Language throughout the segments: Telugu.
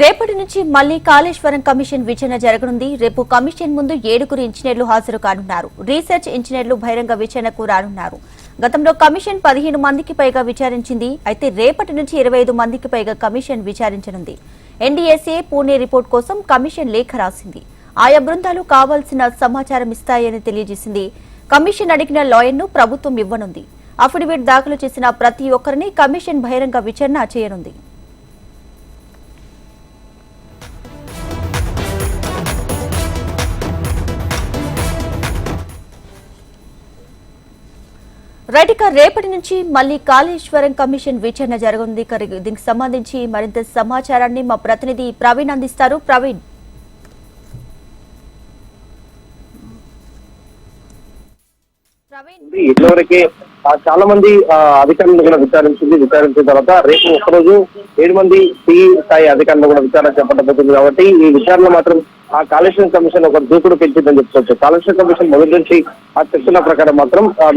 రేపటి నుంచి మళ్ళీ కాళేశ్వరం కమిషన్ విచారణ జరగనుంది. రేపు కమిషన్ ముందు ఏడుగురు ఇంజనీర్లు హాజరు కానున్నారు. రీసెర్చ్ ఇంజనీర్లు బహిరంగ విచారణకు రానున్నారు. గతంలో కమిషన్ పదిహేను మందికి పైగా విచారించింది. అయితే రేపటి నుంచి ఇరవై ఐదు మందికి పైగా కమిషన్ విచారించనుంది. ఎన్డీఎస్ఏ పూణే రిపోర్ట్ కోసం కమిషన్ లేఖ రాసింది. ఆయా బృందాలు కావాల్సిన సమాచారం ఇస్తాయని తెలియజేసింది. కమిషన్ అడిగిన లాయర్ను ప్రభుత్వం ఇవ్వనుంది. అఫిడవిట్ దాఖలు చేసిన ప్రతి ఒక్కరిని కమిషన్ బహిరంగ విచారణ చేయనుంది. రైట్ ఇక రేపటి నుంచి మళ్ళీ కాళేశ్వరం కమిషన్ విచారణ జరగనుంది. దీనికి సంబంధించి మరింత సమాచారాన్ని మా ప్రతినిధి ప్రవీణ్ అందిస్తారు. ప్రవీణ్. ఇదివరకే చాలా మంది ఆ, అధికారులను కూడా విచారించింది. విచారించిన తర్వాత రేపు ఒక్కరోజు ఏడు మంది సిఈ స్థాయి అధికారులను కూడా విచారణ చేపట్టబోతుంది కాబట్టి ఈ విచారణ మాత్రం ఆ కాలుష్యం కమిషన్ ఒక దూకుడు పెంచిందని చెప్పుకోవచ్చు. కాలుష్యం కమిషన్ మొదటి నుంచి ఆ చెప్తున్న ప్రకారం మాత్రం ఆ,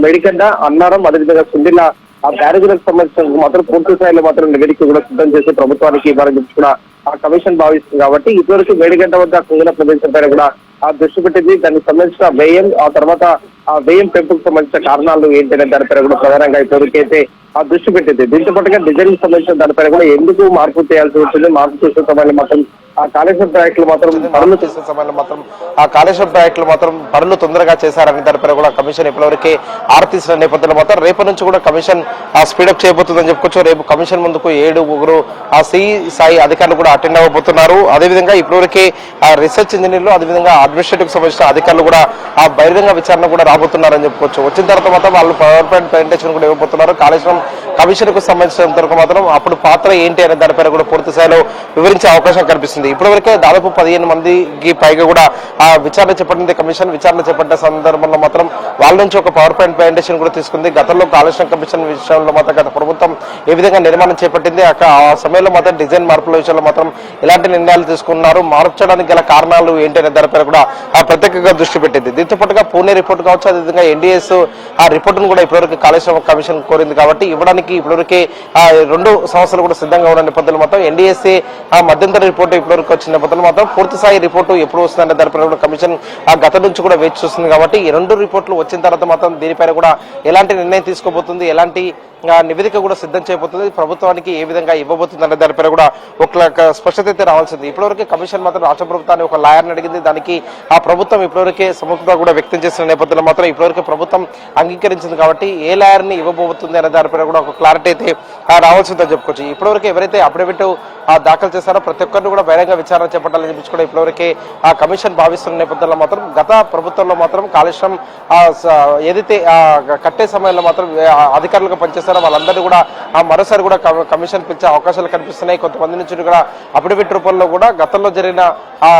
అన్నారం అదేవిధంగా సుండిల ఆ బ్యారేజీలకు సంబంధించిన మాత్రం పూర్తి స్థాయిలో మాత్రం నివేదిక కూడా సిద్ధం చేసి ప్రభుత్వానికి ఇవ్వాలని చెప్పి కూడా ఆ కమిషన్ భావిస్తుంది కాబట్టి ఇప్పటివరకు మేడిగడ్డ వద్ద కుంగిన ప్రదేశం పైన కూడా ఆ దృష్టి పెట్టింది. దానికి సంబంధించిన వ్యయం ఆ తర్వాత ఆ వ్యయం పెంపుకు సంబంధించిన కారణాలు ఏంటనే దానిపైన కూడా ప్రధానంగా ఇప్పటికైతే ఆ దృష్టి పెట్టింది. దీంతో పాటుగా డిజైన్ సంబంధించిన దానిపైన కూడా ఎందుకు మార్పు చేయాల్సి వచ్చింది? మార్పు చేసే సమయంలో మాత్రం ఆ కాళేశ్వరం ప్రాజెక్టులు మాత్రం పనులు చేసే సమయంలో మాత్రం ఆ కాళేశ్వరం ప్రాజెక్టులు మాత్రం పనులు తొందరగా చేశారని దానిపైన కూడా కమిషన్ ఇప్పటివరకే ఆర్తీసిన నేపథ్యంలో మాత్రం రేపటి నుంచి కూడా కమిషన్ ఆ స్పీడప్ చేయబోతుందని చెప్పుకోవచ్చు. రేపు కమిషన్ ముందుకు ఏడు ముగ్గురు ఆ సిఈ స్థాయి అధికారులు కూడా అటెండ్ అవ్వబోతున్నారు. అదేవిధంగా ఇప్పటివరకే ఆ రీసెర్చ్ ఇంజనీర్లు అదేవిధంగా అడ్మినిస్ట్రేటివ్ సంబంధించిన అధికారులు కూడా ఆ బహిరంగ విచారణ కూడా రాబోతున్నారని చెప్పుకోవచ్చు. వచ్చిన తర్వాత మాత్రం వాళ్ళు పవర్ పాయింట్ ప్రెజెంటేషన్ కూడా ఇవ్వబోతున్నారు. కాళేశ్వరం కమిషన్కు సంబంధించినంత వరకు మాత్రం అప్పుడు పాత్ర ఏంటి అనే దానిపైన కూడా పూర్తి స్థాయిలో వివరించే అవకాశం కనిపిస్తుంది. ఇప్పటివరకే దాదాపు పదిహేను మందికి పైగా కూడా ఆ విచారణ చేపట్టింది కమిషన్. విచారణ చేపట్టిన సందర్భంలో మాత్రం వాళ్ళ నుంచి ఒక పవర్ పాయింట్ ప్రజెంటేషన్ కూడా తీసుకుంది. గతంలో కాళేశ్వరం కమిషన్ విషయంలో మాత్రం గత ప్రభుత్వం ఏ విధంగా నిర్మాణం చేపట్టింది అక్కడ ఆ సమయంలో మాత్రం డిజైన్ మార్పుల విషయంలో మాత్రం ఎలాంటి నిర్ణయాలు తీసుకున్నారు మార్చడానికి గల కారణాలు ఏంటి అనే దానిపైన కూడా ఆ ప్రత్యేకంగా దృష్టి పెట్టింది. దీంతో పాటుగా పూణే రిపోర్ట్ కావచ్చు అదేవిధంగా ఎన్డీఎస్ ఆ రిపోర్టును కూడా ఇప్పటివరకు కాళేశ్వరం కమిషన్ కోరింది కాబట్టి ఇవ్వడానికి ఇప్పటివరకే ఆ రెండు సంస్థలు కూడా సిద్ధంగా ఉన్న నేపథ్యంలో మాత్రం ఎన్డీఎస్ఏ ఆ మధ్యంతర రిపోర్టు ఇప్పటివరకు వచ్చిన నేపథ్యంలో మాత్రం పూర్తి స్థాయి రిపోర్టు ఎప్పుడు వస్తుందనే దానిపైన కూడా కమిషన్ ఆ గత నుంచి కూడా వేచి చూస్తుంది కాబట్టి ఈ రెండు రిపోర్ట్లు వచ్చిన తర్వాత మాత్రం దీనిపైన కూడా ఎలాంటి నిర్ణయం తీసుకోబోతుంది ఎలాంటి నివేదిక కూడా సిద్ధం చేయబోతుంది. ప్రభుత్వానికి ఏ విధంగా ఇవ్వబోతుంది అనే దానిపైన కూడా ఒక స్పష్టత అయితే రావాల్సింది. ఇప్పటివరకు కమిషన్ మాత్రం రాష్ట్ర ప్రభుత్వాన్ని ఒక లాయర్ని అడిగింది. దానికి ఆ ప్రభుత్వం ఇప్పటివరకే సముఖత కూడా వ్యక్తం చేసిన నేపథ్యంలో మాత్రం ఇప్పటివరకు ప్రభుత్వం అంగీకరించింది కాబట్టి ఏ లాయర్ని ఇవ్వబోతుంది అనే దానిపైన కూడా ఒక క్లారిటీ అయితే రావాల్సిందని చెప్పుకోవచ్చు. ఇప్పటివరకు ఎవరైతే అఫిడవిట్ ఆ దాఖలు చేశారో ప్రతి ఒక్కరిని కూడా బహిరంగ విచారణ చేపట్టాలని చెప్పి కూడా ఇప్పటివరకే ఆ కమిషన్ భావిస్తున్న నేపథ్యంలో మాత్రం గత ప్రభుత్వంలో మాత్రం కాలుష్యం ఏదైతే కట్టే సమయంలో మాత్రం అధికారులుగా పనిచేస్తారు వాళ్ళందరినీ కూడా ఆ మరోసారి కూడా కమిషన్ పిలిచే అవకాశాలు కనిపిస్తున్నాయి. కొంతమంది నుంచి కూడా అఫిడవిట్ రూపంలో కూడా గతంలో జరిగిన ఆ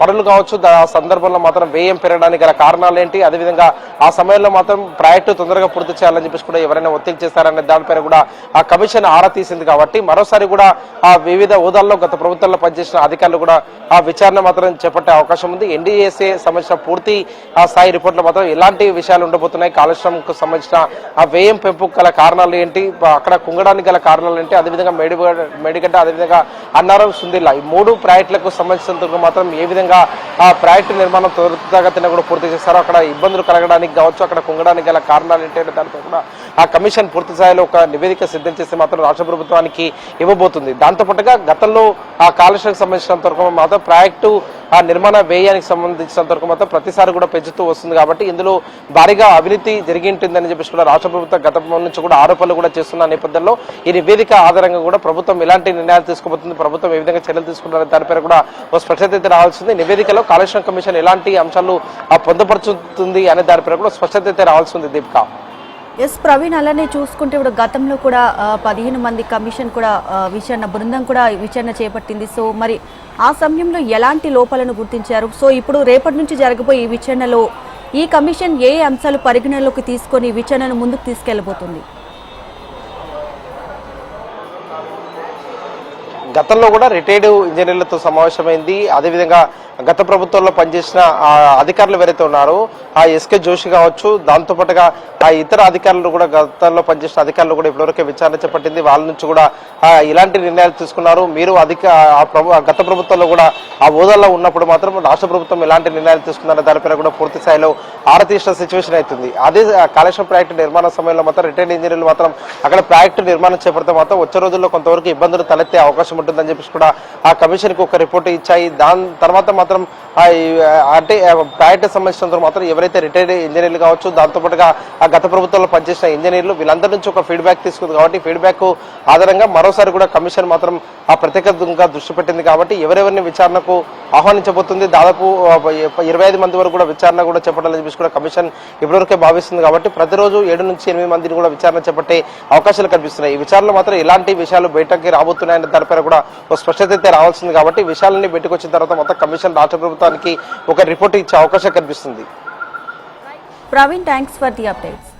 పనులు కావచ్చు ఆ సందర్భంలో మాత్రం వ్యయం పెరగడానికి గల కారణాలు ఏంటి? అదేవిధంగా ఆ సమయంలో మాత్రం ప్రాజెక్టు తొందరగా పూర్తి చేయాలని చెప్పేసి కూడా ఎవరైనా ఒత్తిడి చేస్తారనే దానిపైన కూడా ఆ కమిషన్ ఆరా తీసింది కాబట్టి మరోసారి కూడా ఆ వివిధ హోదాల్లో గత ప్రభుత్వంలో పనిచేసిన అధికారులు కూడా ఆ విచారణ మాత్రం చేపట్టే అవకాశం ఉంది. ఎన్డీఏసీ సంబంధించిన పూర్తి ఆ స్థాయి రిపోర్ట్లో మాత్రం ఎలాంటి విషయాలు ఉండబోతున్నాయి? కాలుష్యంకు సంబంధించిన ఆ వ్యయం పెంపు గల కారణాలు ఏంటి? అక్కడ కుంగడానికి గల కారణాలు ఏంటి? అదేవిధంగా మేడిగడ్డ మేడిగడ్డ అదేవిధంగా అన్నారం సుందిల్లా ఈ మూడు ప్రాజెక్టులకు సంబంధించినందుకు మాత్రం ఏ విధంగా ఆ ప్రాజెక్టు నిర్మాణం త్వరితగతిన కూడా పూర్తి చేస్తారో అక్కడ ఇబ్బందులు కలగడానికి కావచ్చు అక్కడ కుంగడానికి గల కారణాలు ఏంటి అనే దానిపై కూడా ఆ కమిషన్ పూర్తి స్థాయిలో ఒక నివేదిక సిద్ధం చేస్తే మాత్రం రాష్ట్ర ప్రభుత్వానికి ఇవ్వబోతుంది. దాంతో పాటుగా గతంలో ఆ కాలుష్యకు సంబంధించినంత వరకు మాత్రం ప్రాజెక్టు ఆ నిర్మాణ వ్యయానికి సంబంధించినంత వరకు మాత్రం ప్రతిసారి కూడా పెంచుతూ వస్తుంది కాబట్టి ఇందులో భారీగా అవినీతి జరిగి ఉంటుందని చెప్పేసి కూడా రాష్ట్ర ప్రభుత్వం గతం నుంచి కూడా ఆరోపణలు కూడా చేస్తున్న నేపథ్యంలో ఈ నివేదిక ఆధారంగా కూడా ప్రభుత్వం ఎలాంటి నిర్ణయాలు తీసుకోబోతుంది ప్రభుత్వం ఏ విధంగా చర్యలు తీసుకుంటారనే దానిపైన కూడా ఒక స్పష్టత అయితే రావాల్సింది. నివేదికలో కాలుష్యం కమిషన్ ఎలాంటి అంశాలు ఆ పొందుపరుచుతుంది అనే దానిపైన కూడా స్పష్టత అయితే రావాల్సింది దీపిక. ఎస్ ప్రవీణ్ అలానే చూసుకుంటే ఇప్పుడు గతంలో కూడా పదిహేను మంది కమిషన్ కూడా విచారణ బృందం కూడా విచారణ చేపట్టింది. సో మరి ఆ సమయంలో ఎలాంటి లోపాలను గుర్తించారు? సో ఇప్పుడు రేపటి నుంచి జరగబోయే ఈ విచారణలో ఈ కమిషన్ ఏ అంశాలు పరిగణనలోకి తీసుకొని విచారణను ముందుకు తీసుకెళ్ళబోతుంది గతంలో కూడా రిటైర్డ్ ఇంజనీర్లతో సమావేశమైంది. అదేవిధంగా గత ప్రభుత్వంలో పనిచేసిన అధికారులు ఎవరైతే ఉన్నారో ఆ ఎస్కే జోషి కావచ్చు దాంతో పాటుగా ఆ ఇతర అధికారులు కూడా గతంలో పనిచేసిన అధికారులు కూడా ఇప్పటివరకే విచారణ చేపట్టింది. వాళ్ళ నుంచి కూడా ఇలాంటి నిర్ణయాలు తీసుకున్నారు. మీరు అధిక ఆ ఆ గత ప్రభుత్వంలో కూడా ఆ హోదాలో ఉన్నప్పుడు మాత్రం రాష్ట్ర ప్రభుత్వం ఎలాంటి నిర్ణయాలు తీసుకున్నారో దానిపైన కూడా పూర్తి స్థాయిలో ఆరతీసిన సిచ్యువేషన్ అవుతుంది. అదే ఆ కాళేశ్వరం ప్రాజెక్టు నిర్మాణ సమయంలో మాత్రం రిటైర్డ్ ఇంజనీర్లు మాత్రం అక్కడ ప్రాజెక్టు నిర్మాణం చేపడితే మాత్రం వచ్చే రోజుల్లో కొంతవరకు ఇబ్బందులు తలెత్తే అవకాశం ఉంటుందని చెప్పేసి కూడా ఆ కమిషన్కి ఒక రిపోర్ట్ ఇచ్చాయి. దాని తర్వాత మాత్రం ఆ ఈ- అంటే ఆ సంబంధించినంత మాత్రం ఎవరైతే రిటైర్డ్ ఇంజనీర్లు కావచ్చు దాంతోపాటుగా ఆ గత ప్రభుత్వంలో పనిచేసిన ఇంజనీర్లు వీళ్ళందరి నుంచి ఒక ఫీడ్బ్యాక్ తీసుకుంది కాబట్టి ఫీడ్బ్యాక్ ఆధారంగా మరోసారి కూడా కమిషన్ మాత్రం ఆ ప్రత్యేకంగా దృష్టి పెట్టింది కాబట్టి ఎవరెవరిని విచారణకు ఆహ్వానించబోతుంది దాదాపు ఇరవై ఐదు మంది వరకు కూడా విచారణ కూడా చేపట్టాలని చెప్పేసి కూడా కమిషన్ ఇప్పటివరకే భావిస్తుంది కాబట్టి ప్రతిరోజు ఏడు నుంచి ఎనిమిది మందిని కూడా విచారణ చేపట్టే అవకాశాలు కనిపిస్తున్నాయి. ఈ విచారణలో మాత్రం ఎలాంటి విషయాలు బయటకి రాబోతున్నాయనే దానిపైన కూడా ఒక స్పష్టత అయితే రావాల్సింది కాబట్టి విషయాలన్నీ బయటకు వచ్చిన తర్వాత మొత్తం కమిషన్ రాష్ట్ర ప్రభుత్వం ప్రభుత్వానికి ఒక రిపోర్ట్ ఇచ్చే అవకాశం కనిపిస్తుంది. Praveen thanks for the updates